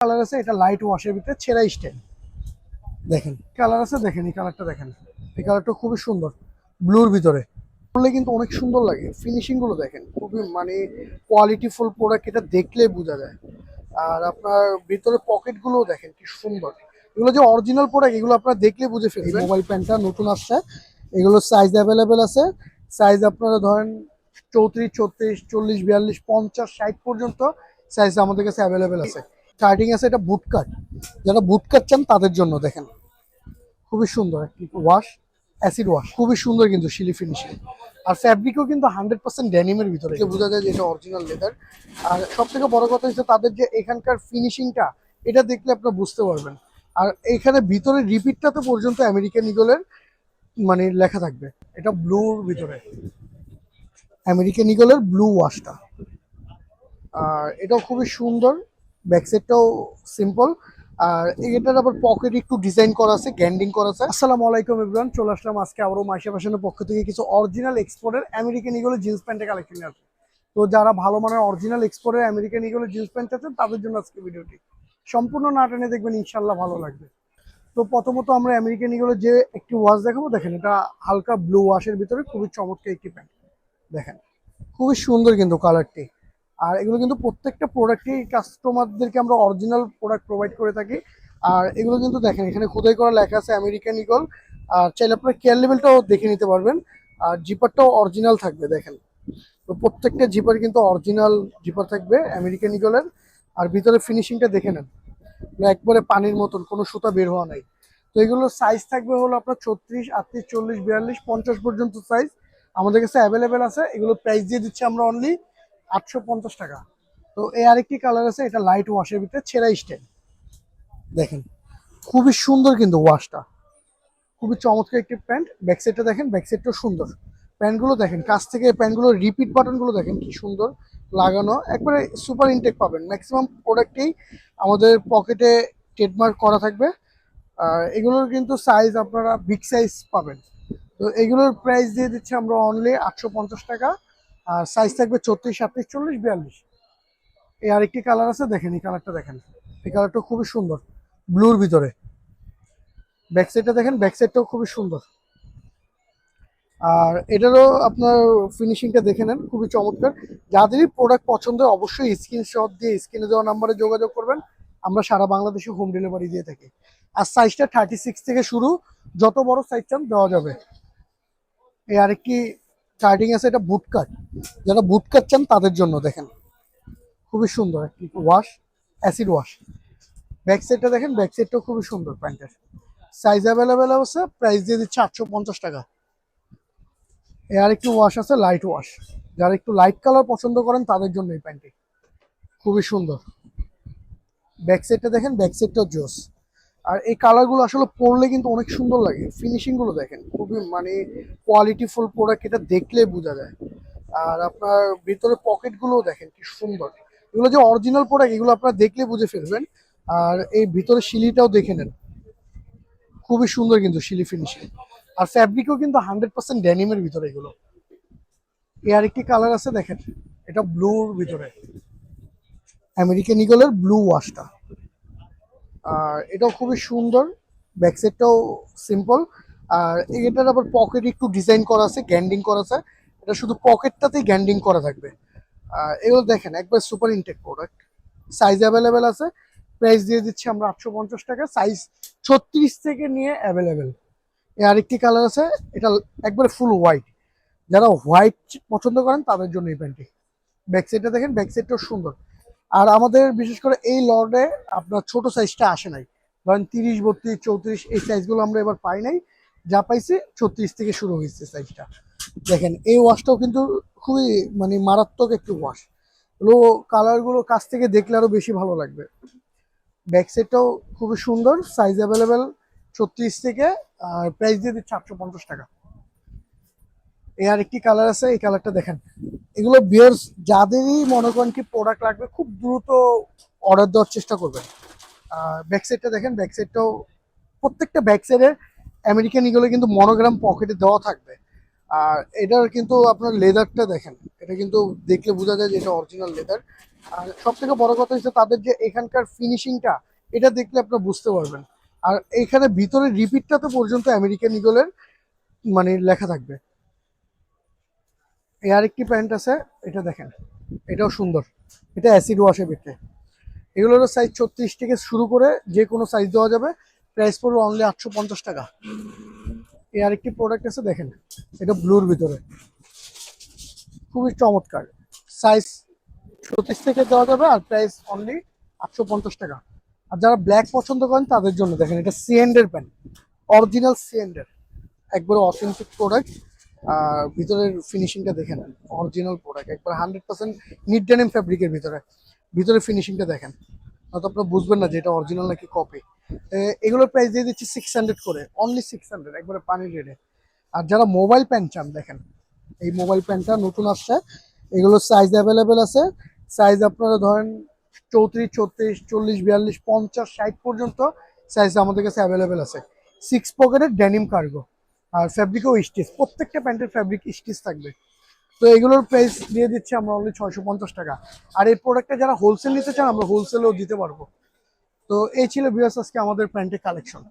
Colour আছে এটা light ওয়াশের ভিতরে ছেঁড়া স্টাইল দেখেন কালার আছে? দেখেন এই কালারটা দেখেন। এই কালারটা খুবই সুন্দর ব্লুর ভিতরে। করলে কিন্তু অনেক সুন্দর লাগে। ফিনিশিংগুলো দেখেন খুবই মানে কোয়ালিটি ফুল প্রোডাক্ট এটা দেখলে বোঝা যায়। আর আপনার ভিতরে পকেট গুলোও দেখেন কি সুন্দর। এগুলো যে অরিজিনাল প্রোডাক্ট এগুলো আপনারা দেখলে বুঝে ফেলবেন। মোবাইল প্যান্টটা নতুন আসছে। এগুলো সাইজ অ্যাভেলেবেল আছে। সাইজ আপনারা ধরেন চৌত্রিশ ছত্রিশ চল্লিশ বিয়াল্লিশ পঞ্চাশ ষাট পর্যন্ত সাইজ আমাদের কাছে অ্যাভেলেবেল আছে। স্টার্টিং আছে এটা বুট কাট যারা বুট কাট চান, তাদের জন্য দেখেন। খুবই সুন্দর ওয়াশ অ্যাসিড ওয়াশ খুবই সুন্দর কিন্তু শিলি ফিনিশিং আর ফ্যাব্রিকও কিন্তু হান্ড্রেড পার্সেন্ট ড্যানিমের ভিতরে। বোঝা যায় যে এটা অরিজিনাল লেদার আর সব থেকে বড় কথা হচ্ছে তাদের যে এখানকার ফিনিশিংটা এটা দেখলে আপনারা বুঝতে পারবেন। আর এখানে ভিতরে রিপিটটাতে পর্যন্ত আমেরিকান ইগলের মানে লেখা থাকবে। এটা ব্লুর ভিতরে। আমেরিকান ইগলের ব্লু ওয়াশটা আর এটাও খুবই সুন্দর। ব্যাকসাইডটাও সিম্পল আর এটার আবার পকেট একটু ডিজাইন করা আছে গ্যান্ডিং করা আছে। আসসালামু আলাইকুম এভরিওয়ান চলে আসলাম আজকে আবারও মাইশা ফ্যাশনের পক্ষ থেকে কিছু অরিজিনাল এক্সপোর্টের আমেরিকান ইগলের জিন্স প্যান্টের কালেকশন আসবে। তো যারা ভালো মানের অরিজিনাল এক্সপোর্টের আমেরিকান ইগলের জিন্স প্যান্ট আছেন তাদের জন্য আজকে ভিডিওটি। সম্পূর্ণ না টেনে দেখবেন ইনশাল্লাহ ভালো লাগবে। তো প্রথমত আমরা আমেরিকান ইগলের যে একটি ওয়াশ দেখাবো, দেখেন এটা হালকা ব্লু ওয়াশের ভিতরে, খুবই চমৎকার একটি প্যান্ট দেখেন, খুবই সুন্দর কিন্তু কালারটি আর এগুলো কিন্তু প্রত্যেকটা প্রোডাক্টই কাস্টমারদেরকে আমরা অরিজিনাল প্রোডাক্ট প্রোভাইড করে থাকি। আর এগুলো কিন্তু দেখেন, এখানে খোদাই করা লেখা আছে আমেরিকান ইগল আর চাইলে আপনার কেয়ার লেভেলটাও দেখে নিতে পারবেন। আর জিপারটাও অরিজিনাল থাকবে, দেখেন। তো প্রত্যেকটা জিপার কিন্তু অরিজিনাল জিপার থাকবে আমেরিকান ইগলের আর ভিতরে ফিনিশিংটা দেখে নেন। একবারে পানির মতন, কোনো সুতা বের হওয়া নাই। তো এগুলোর সাইজ থাকবে হলো আপনার ছত্রিশ, আটত্রিশ, চল্লিশ, বিয়াল্লিশ, পঞ্চাশ পর্যন্ত সাইজ আমাদের কাছে অ্যাভেলেবেল আছে। এগুলো প্রাইস দিয়ে দিচ্ছি আমরা অনলি আটশো পঞ্চাশ টাকা। তো এই আরেকটি কালার আছে, এটা লাইট ওয়াশের ভিতরে ছেঁড়া স্টাইল দেখেন, খুবই সুন্দর কিন্তু ওয়াশটা খুবই চমৎকার একটি প্যান্ট। ব্যাকসাইডটা দেখেন ব্যাকসাইডটাও সুন্দর। প্যান্টগুলো দেখেন, কাছ থেকে প্যান্টগুলো রিপিট বাটনগুলো দেখেন কি সুন্দর লাগানো। একবারে সুপার ইনটেক পাবেন। ম্যাক্সিমাম প্রোডাক্টেই আমাদের পকেটে ট্রেডমার্ক করা থাকবে। আর এগুলোর কিন্তু সাইজ আপনারা বিগ সাইজ পাবেন। তো এগুলোর প্রাইস দিয়ে দিচ্ছি আমরা অনলি আটশো পঞ্চাশ টাকা। আর সাইজ থাকবে ছত্রিশ সাতত্রিশ চল্লিশ, বিয়াল্লিশ। এই আরেকটি কালার আছে, দেখেন, এই কালারটা দেখেন। এই কালারটা খুবই সুন্দর ব্লুর ভিতরে। ব্যাক সাইডটা দেখেন ব্যাক সাইডটাও খুবই সুন্দর। আর এটারও আপনার ফিনিশিংটা দেখে নেন, খুবই চমৎকার। যাদেরই প্রোডাক্ট পছন্দ হয়, অবশ্যই স্ক্রিনশট দিয়ে স্ক্রিনে দেওয়া নাম্বারে যোগাযোগ করবেন। আমরা সারা বাংলাদেশে হোম ডেলিভারি দিয়ে থাকি। আর সাইজটা থার্টি সিক্স থেকে শুরু, যত বড় সাইজ চান, দেওয়া যাবে। এই আরেকটি স্টার্টিং আছে এটা বুট কাট যারা বুট কাট চান তাদের জন্য দেখেন। খুবই সুন্দর একটি ওয়াশ অ্যাসিড ওয়াশ ব্যাক সাইডটা দেখেন ব্যাক সাইডটাও খুবই সুন্দর প্যান্টের। সাইজ অ্যাভেলেবেল আছে প্রাইস দিয়ে দিচ্ছে আটশো পঞ্চাশ টাকা। এ আরেকটি ওয়াশ আছে লাইট ওয়াশ যারা একটু লাইট কালার পছন্দ করেন, তাদের জন্য এই প্যান্টটি। খুবই সুন্দর। ব্যাক সাইডটা দেখেন ব্যাক সাইডটাও জোস। আর এই কালারগুলো আসলে পরলে কিন্তু অনেক সুন্দর লাগে। ফিনিশিংগুলো দেখেন, খুবই মানে কোয়ালিটি ফুল প্রোডাক্ট এটা দেখলে বোঝা যায়। আর আপনার ভিতরে পকেট গুলোও দেখেন, কি সুন্দর। এগুলো যে অরিজিনাল প্রোডাক্ট এগুলো আপনারা দেখলে বুঝে ফেলবেন। আর এই ভিতরে শিলিটাও দেখে নেন। খুবই সুন্দর কিন্তু শিলি ফিনিশিং আর ফ্যাব্রিকও কিন্তু হান্ড্রেড পার্সেন্ট ড্যানিমের ভিতরে এগুলো। এই আরেকটি কালার আছে দেখেন, এটা ব্লুর ভিতরে। আমেরিকান ইগলের ব্লু ওয়াশটা আর এটাও খুবই সুন্দর ব্যাকসাইডটাও সিম্পল আর এটার আবার পকেট একটু ডিজাইন করা আছে গ্যান্ডিং করা আছে, এটা শুধু পকেটটাতেই গ্যান্ডিং করা থাকবে। এগুলো দেখেন, একবার super intake product size available আছে প্রাইস দিয়ে দিচ্ছি আমরা আটশো পঞ্চাশ টাকা সাইজ ছত্রিশ থেকে নিয়ে অ্যাভেলেবেল এর আরেকটি কালার আছে, এটা একবারে ফুল হোয়াইট যারা হোয়াইট পছন্দ করেন তাদের জন্য এই প্যান্টটি। ব্যাক সাইডটা দেখেন ব্যাক সাইডটাও সুন্দর। আর আমাদের বিশেষ করে এই লর্ডে আপনার ছোট সাইজটা আসে নাই। ধরেন তিরিশ, বত্রিশ, চৌত্রিশ, এই সাইজগুলো আমরা এবার পাই নাই। যা পাইছি ছত্রিশ থেকে শুরু হয়েছে সাইজটা দেখেন, এই ওয়াশটাও কিন্তু খুবই মানে মারাত্মক একটি ওয়াশ এগুলো কালারগুলো কাছ থেকে দেখলে আরও বেশি ভালো লাগবে। ব্যাক সাইডটাও খুবই সুন্দর সাইজ অ্যাভেলেবেল ছত্রিশ থেকে, আর প্রাইস দিয়ে দিচ্ছে আটশো পঞ্চাশ টাকা। এই আরেকটি কালার আছে, এই কালারটা দেখেন। এগুলো বিয়ার্স যাদেরই মনে করেন কি প্রোডাক্ট লাগবে, খুব দ্রুত অর্ডার দেওয়ার চেষ্টা করবেন। ব্যাক সাইডটা দেখেন ব্যাক সাইডটাও প্রত্যেকটা ব্যাক সাইডে আমেরিকান ইগুলো কিন্তু মনোগ্রাম পকেটে দেওয়া থাকবে। আর এটার কিন্তু আপনার লেদারটা দেখেন, এটা কিন্তু দেখলে বোঝা যায় যে এটা অরিজিনাল লেদার আর সব থেকে বড় কথা হচ্ছে তাদের যে এখানকার ফিনিশিংটা এটা দেখলে আপনারা বুঝতে পারবেন। আর এখানে ভিতরে রিপিটটাতে পর্যন্ত আমেরিকান ইগলের মানে লেখা থাকবে। এই আরেকটি প্যান্ট আছে, এটা দেখেন, এটাও সুন্দর। এটা অ্যাসিড ওয়াশে বিক্রি এগুলোর সাইজ ছত্রিশ থেকে শুরু করে যে কোনো সাইজ দেওয়া যাবে। প্রাইস পড়বে অনলি আটশো পঞ্চাশ টাকা। এই আরেকটি প্রোডাক্ট আছে, দেখেন, এটা ব্লুর ভিতরে। খুবই চমৎকার। সাইজ ছত্রিশ থেকে দেওয়া যাবে আর প্রাইস অনলি আটশো পঞ্চাশ টাকা। আর যারা ব্ল্যাক পছন্দ করেন, তাদের জন্য দেখেন, এটা সিএন্ডের প্যান্ট অরিজিনাল সিএন্ডের একবারে অথেন্টিক প্রোডাক্ট ভিতরের ফিনিশিংটা দেখেন অরিজিনাল প্রোডাক্ট একবার হান্ড্রেড পার্সেন্ট নিট ডেনিম ফ্যাব্রিকের ভিতরে ভিতরে ফিনিশিংটা দেখেন। হয়তো আপনারা বুঝবেন না যে এটা অরিজিনাল নাকি কপি এগুলোর প্রাইস দিয়ে দিচ্ছি সিক্স হান্ড্রেড করে অনলি সিক্স হান্ড্রেড একবারে পানি রেডে। আর যারা মোবাইল প্যান্ট চান, দেখেন, এই মোবাইল প্যান্টটা নতুন আসছে। এগুলোর সাইজ অ্যাভেলেবেল আছে। সাইজ আপনারা ধরেন চৌত্রিশ, ছত্রিশ, চল্লিশ, বিয়াল্লিশ, পঞ্চাশ, ষাট পর্যন্ত সাইজ আমাদের কাছে অ্যাভেলেবেল আছে। সিক্স পকেটের ডেনিম কার্গো আর ফ্যাব্রিকও স্টিচ প্রত্যেকটা প্যান্টের ফ্যাব্রিক স্টিচ থাকবে। তো এগুলোর প্রাইস দিয়ে দিচ্ছি আমরা অনলি ছয়শো পঞ্চাশ টাকা। আর এই প্রোডাক্টটা যারা হোলসেল নিতে চান, আমরা হোলসেলেও দিতে পারব। তো এই ছিল বিএসএসকে আমাদের প্যান্টের কালেকশন